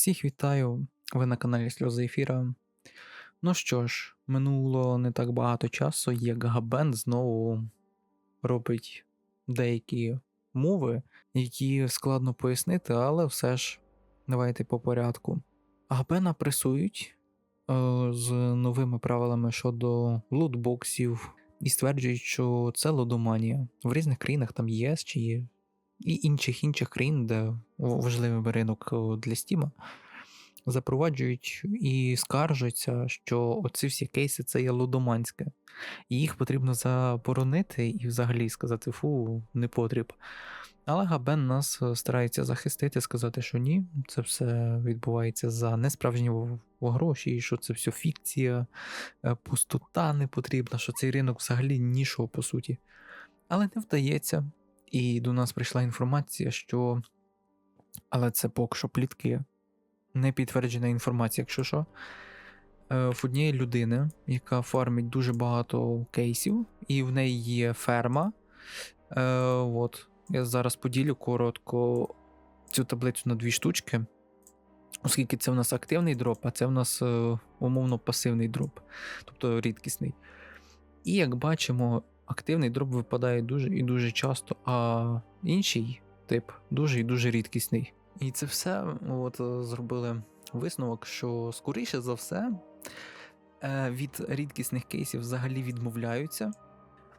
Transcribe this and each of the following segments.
Всіх вітаю, ви на каналі Сльози Ефіра. Ну що ж, минуло не так багато часу, як Габен знову робить деякі мови, які складно пояснити, але все ж давайте по порядку. Габена пресують е, з новими правилами щодо лутбоксів і стверджують, що це лудоманія. В різних країнах там ЄС чи і інших інших країн, де важливий ринок е, для Стіма, запроваджують і скаржаться, що оці всі кейси це є лудоманське. І їх потрібно заборонити і взагалі сказати, фу, не потріб. Але Габен нас е, старається захистити, сказати, що ні, це все відбувається за несправжні гроші, що це все фікція, е, пустота не потрібна, що цей ринок взагалі нічого по суті. Але не вдається. І до нас прийшла інформація, що. Але це поки що плітки, не підтверджена інформація, якщо що. Е, в однієї людини, яка фармить дуже багато кейсів, і в неї є ферма. Е, от, Я зараз поділю коротко цю таблицю на дві штучки, оскільки це в нас активний дроп, а це в нас е, умовно пасивний дроп, тобто рідкісний. І як бачимо, активний дроп випадає дуже і дуже часто, а інший тип дуже і дуже рідкісний. І це все от, е, зробили висновок, що скоріше за все е, від рідкісних кейсів взагалі відмовляються,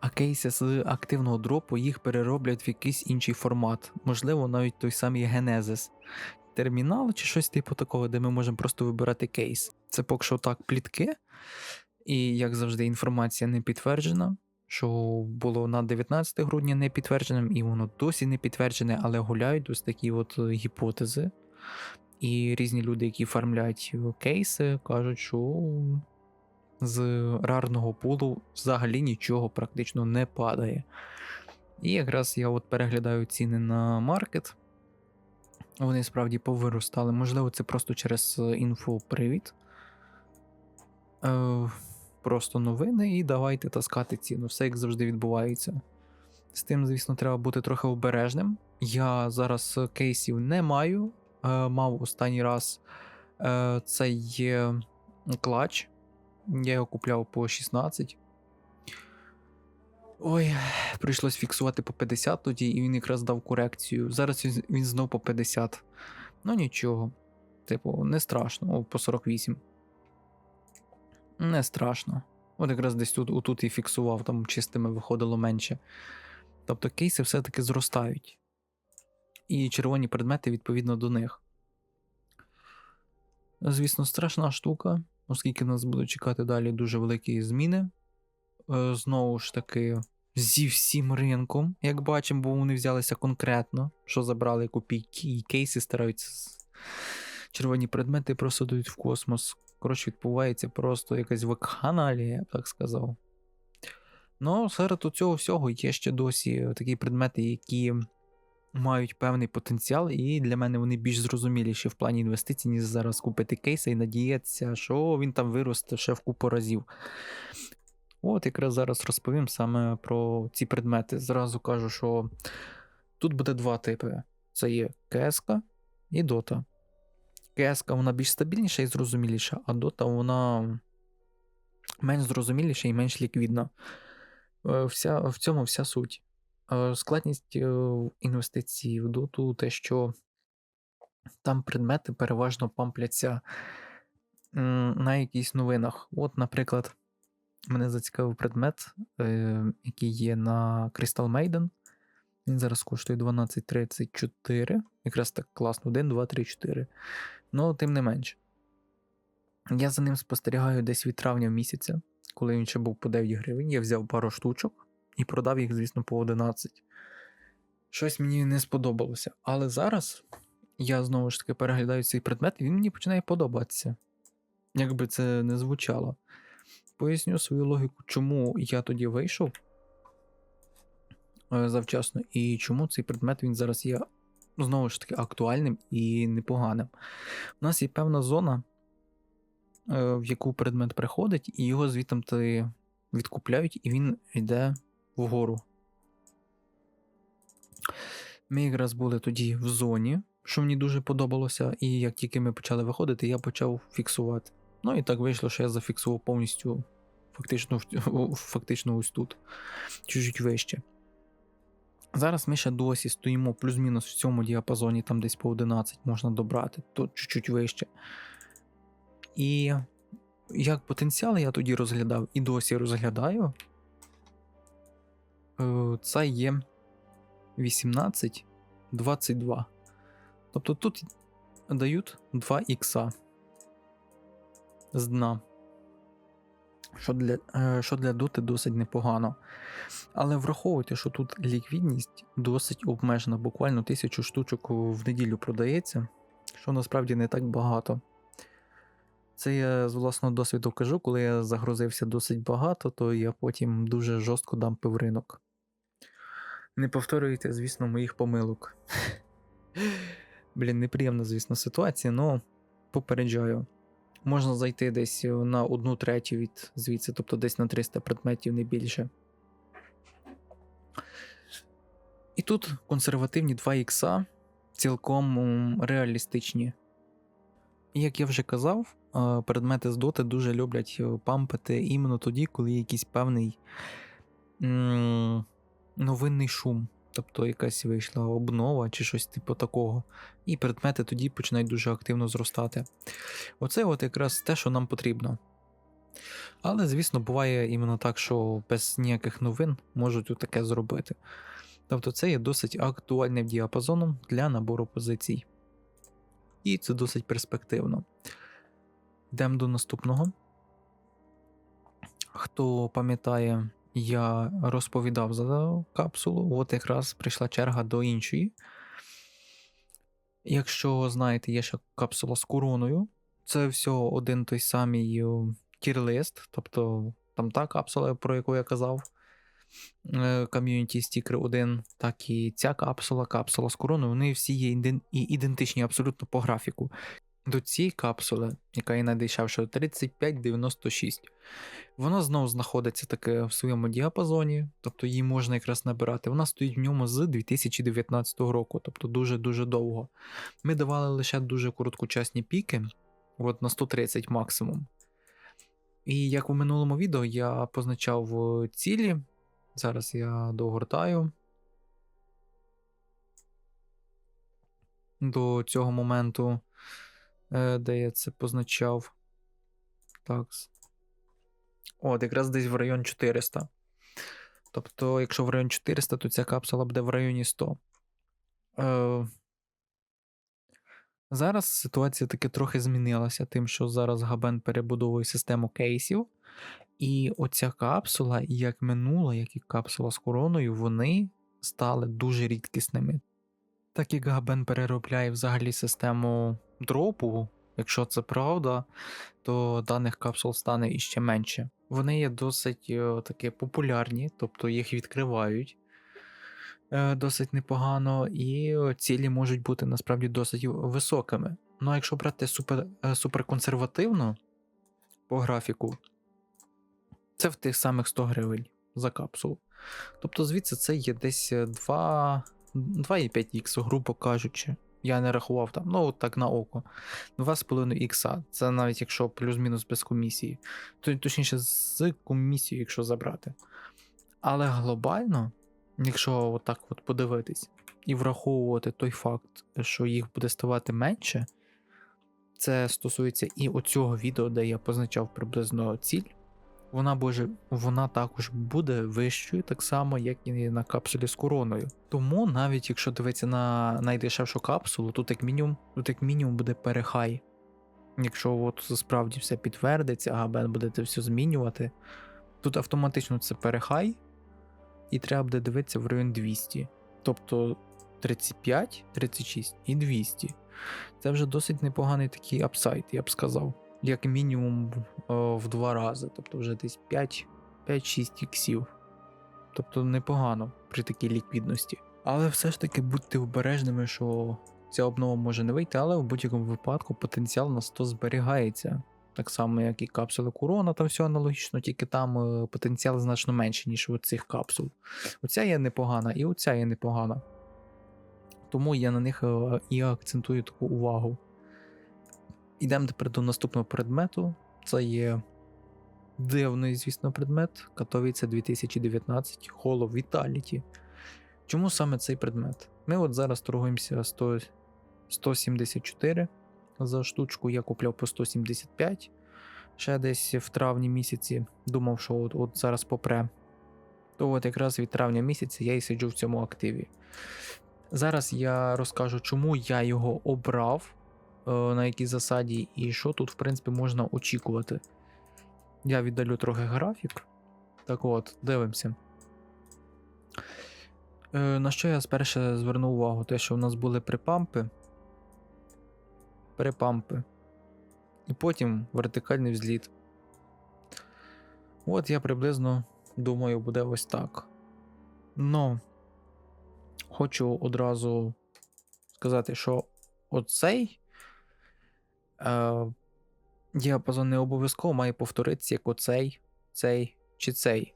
а кейси з активного дропу їх перероблять в якийсь інший формат, можливо, навіть той самий Genesis. Термінал чи щось типу такого, де ми можемо просто вибирати кейс. Це поки що так плітки, і, як завжди, інформація не підтверджена що було на 19 грудня не підтвердженим, і воно досі не підтверджене, але гуляють ось такі от е, гіпотези. І різні люди, які фармлять кейси, кажуть, що з рарного пулу взагалі нічого практично не падає. І якраз я от переглядаю ціни на маркет. Вони справді повиростали. Можливо, це просто через е, інфопривід. Е, просто новини і давайте таскати ціну. Все як завжди відбувається. З тим, звісно, треба бути трохи обережним. Я зараз кейсів не маю. Е, Мав останній раз е, це є клач. Я його купляв по 16. Ой, прийшлось фіксувати по 50 тоді, і він якраз дав корекцію. Зараз він знов по 50. Ну нічого. Типу, не страшно, О, по 48. Не страшно. От якраз десь тут отут і фіксував, там чистими виходило менше. Тобто кейси все-таки зростають. І червоні предмети відповідно до них. Звісно, страшна штука, оскільки нас будуть чекати далі дуже великі зміни. Е, знову ж таки, зі всім ринком, як бачимо, бо вони взялися конкретно, що забрали копійки, і кейси стараються. Червоні предмети просто дають в космос. Коротше, відбувається просто якась вакханалія, я б так сказав. Ну, серед цього всього є ще досі такі предмети, які мають певний потенціал, і для мене вони більш зрозуміліші в плані інвестицій, ніж зараз купити кейси і надіятися, що він там виросте ще в купу разів. От якраз зараз розповім саме про ці предмети. Зразу кажу, що тут буде два типи: це є КСК і Дота. КС вона більш стабільніша і зрозуміліша, а Дота вона менш зрозуміліша і менш ліквідна. Е, вся, В цьому вся суть. Е, складність е, інвестицій в доту те, що там предмети переважно пампляться на якихось новинах. От, наприклад, мене зацікавив предмет, який є на Crystal Maiden. Він зараз коштує 12,34. Якраз так класно. 1, 2, 3, 4. Ну, тим не менш. Я за ним спостерігаю десь від травня місяця, коли він ще був по 9 гривень. Я взяв пару штучок і продав їх, звісно, по 11. Щось мені не сподобалося. Але зараз я знову ж таки переглядаю цей предмет, і він мені починає подобатися. Як би це не звучало. Поясню свою логіку, чому я тоді вийшов е, завчасно, і чому цей предмет він зараз є знову ж таки актуальним і непоганим. У нас є певна зона, е, в яку предмет приходить, і його звідти відкупляють, і він йде вгору. Ми якраз були тоді в зоні, що мені дуже подобалося, і як тільки ми почали виходити, я почав фіксувати. Ну і так вийшло, що я зафіксував повністю фактично, фактично ось тут, чуть-чуть вище. Зараз ми ще досі стоїмо плюс-мінус в цьому діапазоні, там десь по 11 можна добрати, тут чуть-чуть вище. І як потенціал я тоді розглядав і досі розглядаю, е, це є 18, 22. Тобто тут дають 2 ікса з дна. Що для, е, що для доти досить непогано. Але враховуйте, що тут ліквідність досить обмежена, буквально тисячу штучок в неділю продається, що насправді не так багато. Це я з власного досвіду кажу, коли я загрузився досить багато, то я потім дуже жорстко дампив ринок. Не повторюйте, звісно, моїх помилок. Блін, неприємна, звісно, ситуація, але попереджаю. Можна зайти десь на одну третю від звідси, тобто десь на 300 предметів, не більше. І тут консервативні 2 ікса цілком реалістичні. І як я вже казав, е, предмети з доти дуже люблять е, пампити іменно тоді, коли є якийсь певний новинний шум. Тобто якась вийшла обнова чи щось типу такого. І предмети тоді починають дуже активно зростати. Оце от якраз те, що нам потрібно. Але, звісно, буває іменно так, що без ніяких новин можуть таке зробити. Тобто це є досить актуальним діапазоном для набору позицій. І це досить перспективно. Йдемо до наступного. Хто пам'ятає, я розповідав за капсулу, от якраз прийшла черга до іншої. Якщо знаєте, є ще капсула з короною, це все один той самий тір-лист, тобто там та капсула, про яку я казав, ком'юніті стікер 1, так і ця капсула, капсула з короною, вони всі є ідентичні абсолютно по графіку. До цієї капсули, яка є найдешевшою, 3596. Вона знову знаходиться таки в своєму діапазоні, тобто її можна якраз набирати. Вона стоїть в ньому з 2019 року, тобто дуже-дуже довго. Ми давали лише дуже короткочасні піки, от на 130 максимум. І як у минулому відео я позначав е, цілі. Зараз я догортаю. До цього моменту, де я це позначав. Так. От, якраз десь в район 400. Тобто, якщо в район 400, то ця капсула буде в районі 100. Е, Зараз ситуація таки трохи змінилася, тим, що зараз Габен перебудовує систему кейсів. І оця капсула, як минула, як і капсула з короною, вони стали дуже рідкісними. Так як Габен переробляє взагалі систему дропу, якщо це правда, то даних капсул стане іще менше. Вони є досить е, таки популярні, тобто їх відкривають е, досить непогано, і цілі можуть бути насправді досить високими. Ну а якщо брати супер, е, суперконсервативно по графіку, це в тих самих 100 гривень за капсулу. Тобто звідси це є десь 2, 2,5х, грубо кажучи. Я не рахував там, ну от так на око. 2,5 ікса. Це навіть якщо плюс-мінус без комісії. Точніше, з комісією, якщо забрати. Але глобально, якщо отак от подивитись і враховувати той факт, що їх буде ставати менше, це стосується і оцього відео, де я позначав приблизно ціль. Вона боже, вона також буде вищою, так само, як і на капсулі з короною. Тому навіть якщо дивитися на найдешевшу капсулу, тут як мінімум, тут як мінімум буде перехай. Якщо от справді все підтвердиться, а Бен буде це все змінювати, тут автоматично це перехай, і треба буде дивитися в район 200. Тобто 35, 36 і 200. Це вже досить непоганий такий апсайт, я б сказав як мінімум в, в два рази, тобто вже десь 5-6 іксів. Тобто непогано при такій ліквідності. Але все ж таки будьте обережними, що ця обнова може не вийти, але в будь-якому випадку потенціал на 100 зберігається. Так само, як і капсули Курона, там все аналогічно, тільки там е, потенціал значно менший, ніж у цих капсул. Оця є непогана, і оця є непогана. Тому я на них е, і акцентую таку увагу. Ідемо тепер до наступного предмету. Це є дивний, звісно, предмет. Катовіця 2019 Holo Vitality. Чому саме цей предмет? Ми от зараз торгуємося 100, 174 за штучку, я купляв по 175. Ще десь в травні місяці думав, що от, от зараз попре. То от якраз від травня місяця я і сиджу в цьому активі. Зараз я розкажу, чому я його обрав, на якій засаді, і що тут, в принципі, можна очікувати. Я віддалю трохи графік. Так от, дивимося. Е, На що я спершу звернув увагу? Те, що в нас були припампи. Припампи. І потім вертикальний взліт. От я приблизно думаю, буде ось так. Но хочу одразу сказати, що оцей е, діапазон не обов'язково має повторитися як оцей, цей чи цей.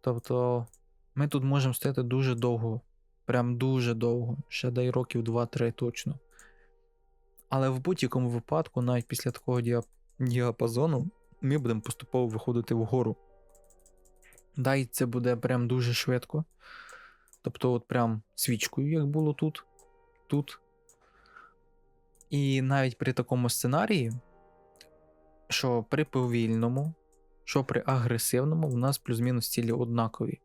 Тобто ми тут можемо стояти дуже довго, прям дуже довго, ще дай років 2-3 точно. Але в будь-якому випадку, навіть після такого діап... діапазону, ми будемо поступово виходити вгору. Дай це буде прям дуже швидко. Тобто, от прям свічкою, як було тут, тут. І навіть при такому сценарії, що при повільному, що при агресивному, в нас плюс-мінус цілі однакові.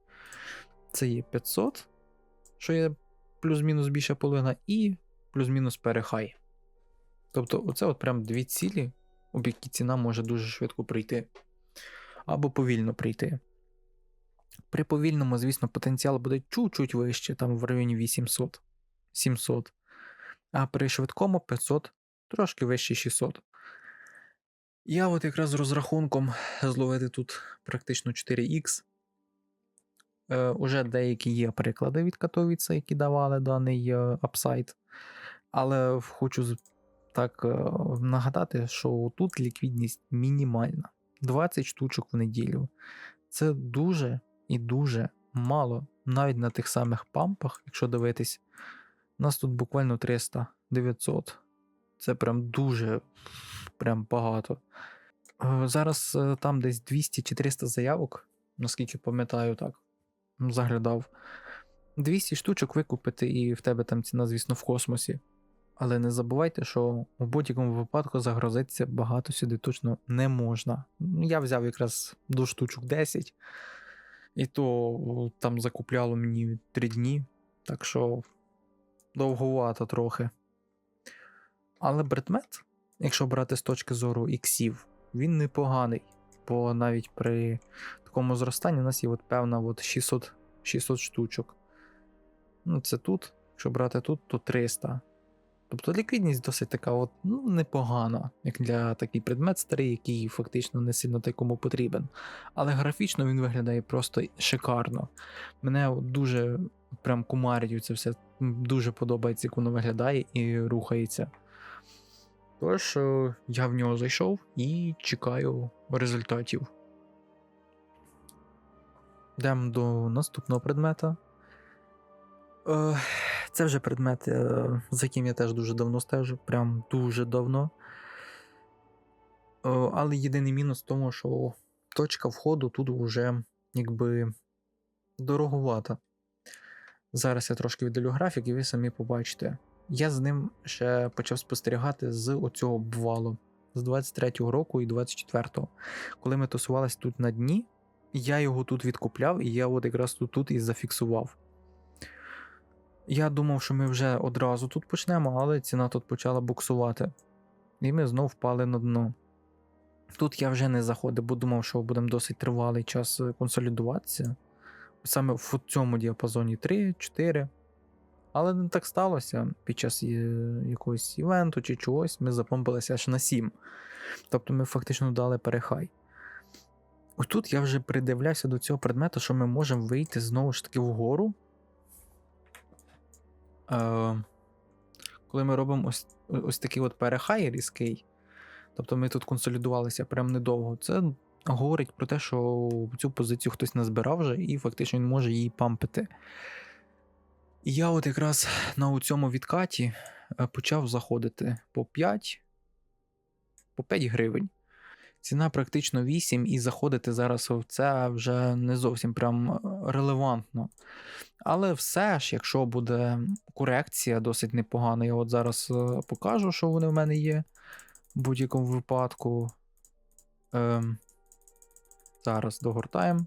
Це є 500, що є плюс-мінус більша половина, і плюс-мінус перехай. Тобто, оце от прям дві цілі, об які ціна може дуже швидко прийти. Або повільно прийти. При повільному, звісно, потенціал буде чуть-чуть вище, там в районі 800 700. А при швидкому 500, трошки вище 600. Я от якраз з розрахунком зловити тут практично 4х. Е, Уже деякі є приклади від Катовіца, які давали даний е, апсайт. Але хочу так е, нагадати, що тут ліквідність мінімальна. 20 штучок в неділю. Це дуже і дуже мало. Навіть на тих самих пампах, якщо дивитись, нас тут буквально 300 900. Це прям дуже прям багато. Е, Зараз е, там десь 200 чи 300 заявок, наскільки пам'ятаю, так. Заглядав. 200 штучок викупити, і в тебе там ціна, звісно, в космосі. Але не забувайте, що в будь-якому випадку загрозитися багато сюди точно не можна. Я взяв якраз до штучок 10, і то там закупляло мені 3 дні, так що довговато трохи. Але предмет, якщо брати з точки зору іксів, він непоганий. Бо навіть при такому зростанні у нас є от певна от 600, 600 штучок. Ну, це тут, якщо брати тут, то 300. Тобто ліквідність досить така от, ну, непогана, як для такий предмет старий, який фактично не сильно такому потрібен. Але графічно він виглядає просто шикарно. Мене дуже прям кумарить це все. Дуже подобається, як воно виглядає і рухається. Тож, е, я в нього зайшов і чекаю результатів. Йдемо до наступного предмета. Е, Це вже предмет, е, за яким я теж дуже давно стежу, прям дуже давно. Е, Але єдиний мінус в тому, що точка входу тут вже якби дороговата. Зараз я трошки віддалю графік, і ви самі побачите. Я з ним ще почав спостерігати з оцього обвалу з 23-го року і 24-го. Коли ми тусувались тут на дні, я його тут відкупляв, і я от якраз тут, тут і зафіксував. Я думав, що ми вже одразу тут почнемо, але ціна тут почала буксувати. І ми знов впали на дно. Тут я вже не заходив, бо думав, що будемо досить тривалий час е, консолідуватися. Саме в цьому діапазоні 3, 4. Але не так сталося. Під час е, якогось івенту чи чогось ми запомпилися аж на 7. Тобто ми фактично дали перехай. Ось тут я вже придивлявся до цього предмета, що ми можемо вийти знову ж таки вгору. Е, коли ми робимо ось, ось такий от перехай різкий, тобто ми тут консолідувалися прям недовго, це говорить про те, що цю позицію хтось назбирав вже і фактично він може її пампити. І я от якраз на цьому відкаті е, почав заходити по 5, по 5 гривень. Ціна практично 8, і заходити зараз в це вже не зовсім прям е, релевантно. Але все ж, якщо буде корекція досить непогана, я от зараз е, покажу, що вони в мене є в будь-якому випадку. Ем, зараз догортаємо.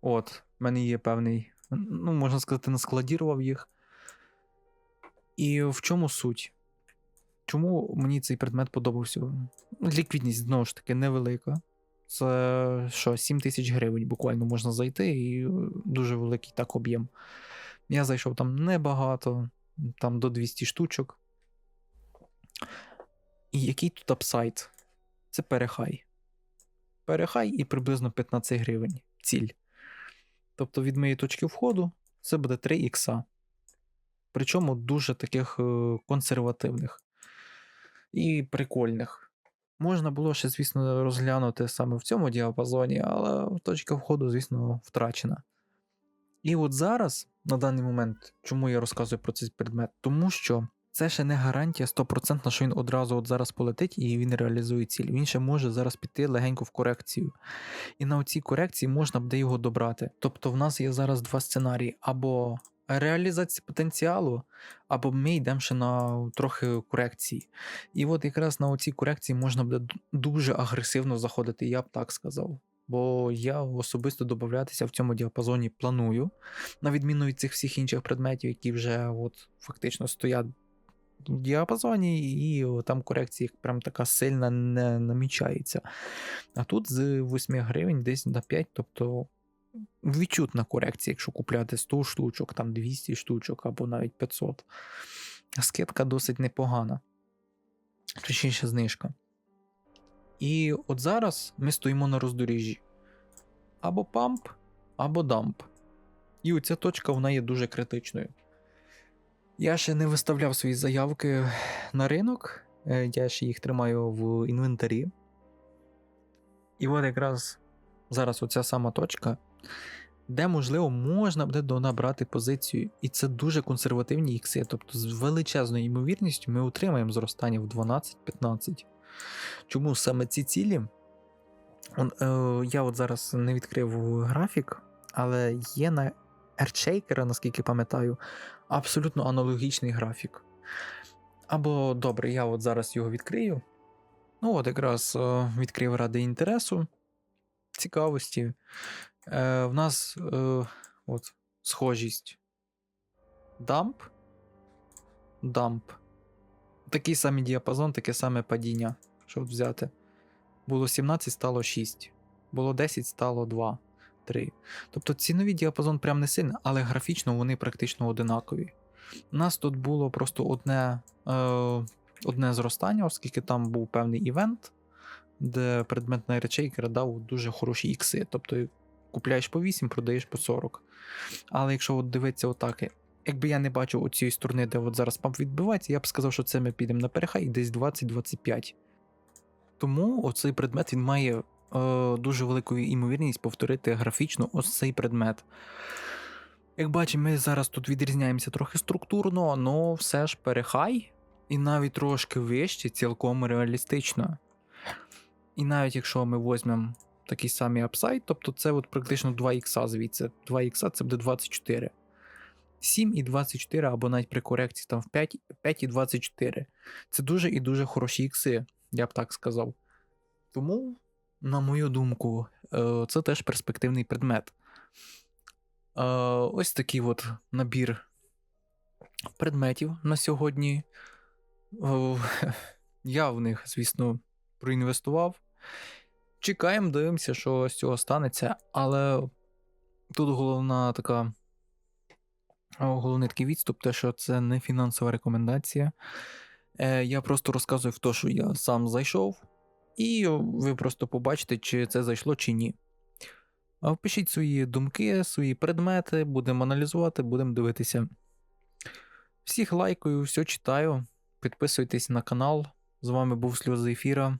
От, в мене є певний, ну, можна сказати, наскладірував їх. І в чому суть? Чому мені цей предмет подобався? Ліквідність, знову ж таки, невелика. Це що, 7 тисяч гривень буквально можна зайти, і дуже великий так об'єм. Я зайшов там небагато, там до 200 штучок. І який тут апсайт? Це перехай. Перехай і приблизно 15 гривень. Ціль. Тобто від моєї точки входу це буде 3 ікса. Причому дуже таких е, консервативних і прикольних. Можна було ще, звісно, розглянути саме в цьому діапазоні, але точка входу, звісно, втрачена. І от зараз, на даний момент, чому я розказую про цей предмет? Тому що це ще не гарантія 100%, що він одразу от зараз полетить і він реалізує ціль. Він ще може зараз піти легенько в корекцію. І на цій корекції можна буде його добрати. Тобто в нас є зараз два сценарії: або реалізація потенціалу, або ми йдемо ще на трохи корекції. І от якраз на цій корекції можна буде дуже агресивно заходити, я б так сказав. Бо я особисто додатися в цьому діапазоні планую, на відміну від цих всіх інших предметів, які вже от фактично стоять в діапазоні, і там корекція прям така сильна не намічається. А тут з 8 гривень десь на 5, тобто відчутна корекція, якщо купляти 100 штучок, там 200 штучок або навіть 500. Скидка досить непогана. Точніше, знижка. І от зараз ми стоїмо на роздоріжжі. Або памп, або дамп. І оця точка вона є дуже критичною. Я ще не виставляв свої заявки на ринок, е, я ще їх тримаю в інвентарі. І от якраз зараз оця сама точка, де, можливо, можна буде донабрати позицію. І це дуже консервативні ікси. Тобто, з величезною ймовірністю ми отримаємо зростання в 12-15. Чому саме ці цілі? е, Я от зараз не відкрив графік, але є на Earthshaker, наскільки пам'ятаю, абсолютно аналогічний графік. Або добре, я от зараз його відкрию. Ну, от якраз е, відкрив ради інтересу, цікавості. Е, В нас е, от, схожість дамп, дамп. Такий самий діапазон, таке саме падіння. Щоб взяти. Було 17, стало 6. Було 10, стало 2. 3. Тобто ціновий діапазон прям не сильний, але графічно вони практично одинакові. У нас тут було просто одне е, одне зростання, оскільки там був певний івент, де предметна речейкер дав дуже хороші ікси. Тобто купляєш по 8, продаєш по 40. Але якщо от дивитися отак, якби я не бачив оцієї сторони, де от зараз памп відбивається, я б сказав, що це ми підемо на перехай десь 20-25. Тому оцей предмет він має е, дуже велику імовірність повторити графічно ось цей предмет. Як бачимо, ми зараз тут відрізняємося трохи структурно, але все ж перехай, і навіть трошки вище, цілком реалістично. І навіть якщо ми візьмемо такий самий апсайд, тобто це от практично 2 х звідси. 2 х це буде 24. 7 і 24, або навіть при корекції там в 5 5 і 24. Це дуже і дуже хороші ікси, я б так сказав. Тому на мою думку, е, це теж перспективний предмет. Е, ось такий от набір предметів на сьогодні. Я в них, звісно, проінвестував. Чекаємо, дивимося, що з цього станеться, але тут головна така. Головний такий відступ, те, що це не фінансова рекомендація. Е, Я просто розказую в те, що я сам зайшов, і ви просто побачите, чи це зайшло, чи ні. Пишіть свої думки, свої предмети, будемо аналізувати, будемо дивитися. Всіх лайкаю, все читаю. Підписуйтесь на канал. З вами був Сльози Ефіра.